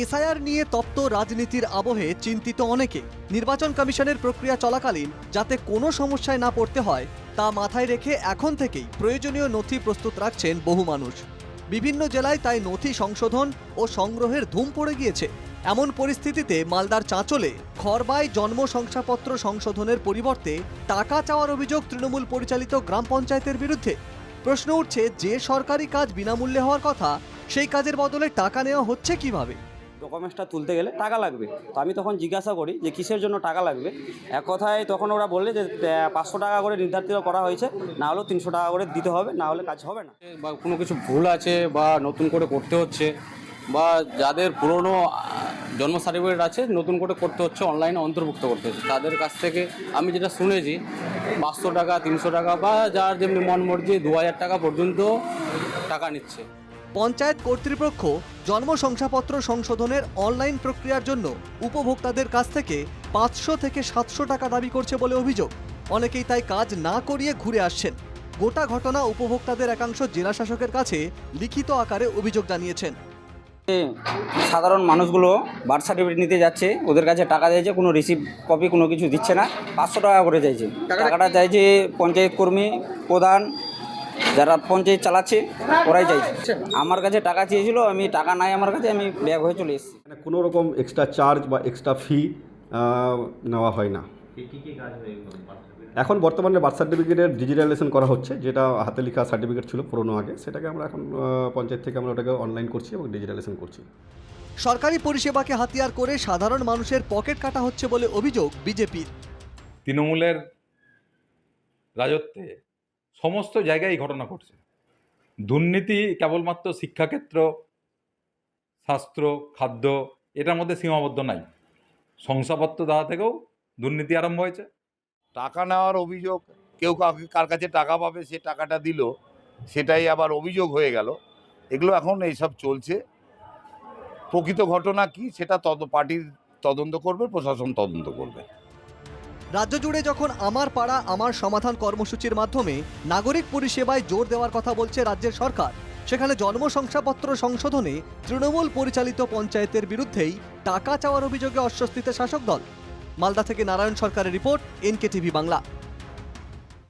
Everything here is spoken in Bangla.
এসআইআর নিয়ে তপ্ত রাজনীতির আবহে চিন্তিত অনেকে। নির্বাচন কমিশনের প্রক্রিয়া চলাকালীন যাতে কোনো সমস্যায় না পড়তে হয়, তা মাথায় রেখে এখন থেকেই প্রয়োজনীয় নথি প্রস্তুত রাখছেন বহু মানুষ। বিভিন্ন জেলায় তাই নথি সংশোধন ও সংগ্রহের ধুম পড়ে গিয়েছে। এমন পরিস্থিতিতে মালদার চাঁচলে খরবায় জন্ম শংসাপত্র সংশোধনের পরিবর্তে টাকা চাওয়ার অভিযোগ তৃণমূল পরিচালিত গ্রাম পঞ্চায়েতের বিরুদ্ধে। প্রশ্ন উঠছে, যে সরকারি কাজ বিনামূল্যে হওয়ার কথা, সেই কাজের বদলে টাকা নেওয়া হচ্ছে কীভাবে? ডকুমেন্টসটা তুলতে গেলে টাকা লাগবে। তো আমি তখন জিজ্ঞাসা করি যে কিসের জন্য টাকা লাগবে? এক কথায় তখন ওরা বললে যে পাঁচশো টাকা করে নির্ধারিত করা হয়েছে। না হলেও তিনশো টাকা করে দিতে হবে, না হলে কাজ হবে না। বা কোনো কিছু ভুল আছে বা নতুন করে করতে হচ্ছে, বা যাদের পুরনো জন্ম সার্টিফিকেট আছে, নতুন করে করতে হচ্ছে অনলাইনে অন্তর্ভুক্ত করতে হচ্ছে। তাদের কাছ থেকে আমি যেটা শুনেছি, পাঁচশো টাকা, তিনশো টাকা বা যার যেমনি মন মর্জি দু হাজার টাকা পর্যন্ত টাকা নিচ্ছে। পঞ্চায়েত কর্তৃপক্ষ জন্ম শংসাপত্র সংশোধনের অনলাইন প্রক্রিয়ার জন্য উপভোক্তাদের কাছ থেকে পাঁচশো থেকে সাতশো টাকা দাবি করছে বলে অভিযোগ। অনেকেই তাই কাজ না করিয়ে ঘুরে আসছেন। গোটা ঘটনা উপভোক্তাদের একাংশ জেলা শাসকের কাছে লিখিত আকারে অভিযোগ জানিয়েছেন। সাধারণ মানুষগুলো বার্থ সার্টিফিকেট নিতে যাচ্ছে ওদের কাছে টাকা চাইছে কোনো রিসিভ কপি কোনো কিছু দিচ্ছে না পাঁচশো টাকা করে চাইছে। টাকাটা চাইছে পঞ্চায়েত কর্মী প্রধান যারা পঞ্চায়েত চালাচ্ছে ওরাই চাইছে। আমার কাছে টাকা চেয়েছিল আমি টাকা নাই আমার কাছে আমি ব্যাগ হয়ে চলে এসেছি। মানে কোনো রকম এক্সট্রা চার্জ বা এক্সট্রা ফি নেওয়া হয় না। এখন বর্তমানে বার্থ সার্টিফিকেটের ডিজিটালাইজেশন করা হচ্ছে যেটা হাতে লেখা সার্টিফিকেট ছিল পুরোনো আগে সেটাকে আমরা এখন পঞ্চায়েত থেকে আমরা ওটাকে অনলাইন করছি এবং ডিজিটালাইজেশন করছি। সরকারি পরিষেবাকে হাতিয়ার করে সাধারণ মানুষের পকেট কাটা হচ্ছে বলে অভিযোগ বিজেপির। তৃণমূলের রাজত্বে সমস্ত জায়গায় এই ঘটনা ঘটছে। দুর্নীতি কেবলমাত্র শিক্ষাক্ষেত্র স্বাস্থ্য খাদ্য, এটার মধ্যে সীমাবদ্ধ নাই। শংসাপত্র দেওয়া থেকেও দুর্নীতি আরম্ভ হয়েছে। টাকা নেওয়ার অভিযোগ, কেউ কাউকে, কার কাছে টাকা পাবে, সে টাকাটা দিল, সেটাই আবার অভিযোগ হয়ে গেল। এগুলো এখন এইসব চলছে। প্রকৃত ঘটনা কি, সেটা তদ, পার্টির তদন্ত করবে, প্রশাসন তদন্ত করবে। রাজ্য জুড়ে যখন আমার পাড়া, আমার সমাধান কর্মসূচির মাধ্যমে নাগরিক পরিষেবায় জোর দেওয়ার কথা বলছে রাজ্যের সরকার, সেখানে জন্ম শংসাপত্র সংশোধনে তৃণমূল পরিচালিত পঞ্চায়েতের বিরুদ্ধেই টাকা চাওয়ার অভিযোগে অস্বস্তিতে শাসক দল। মালদা থেকে নারায়ণ সরকারের রিপোর্ট এনকে টিভি বাংলা।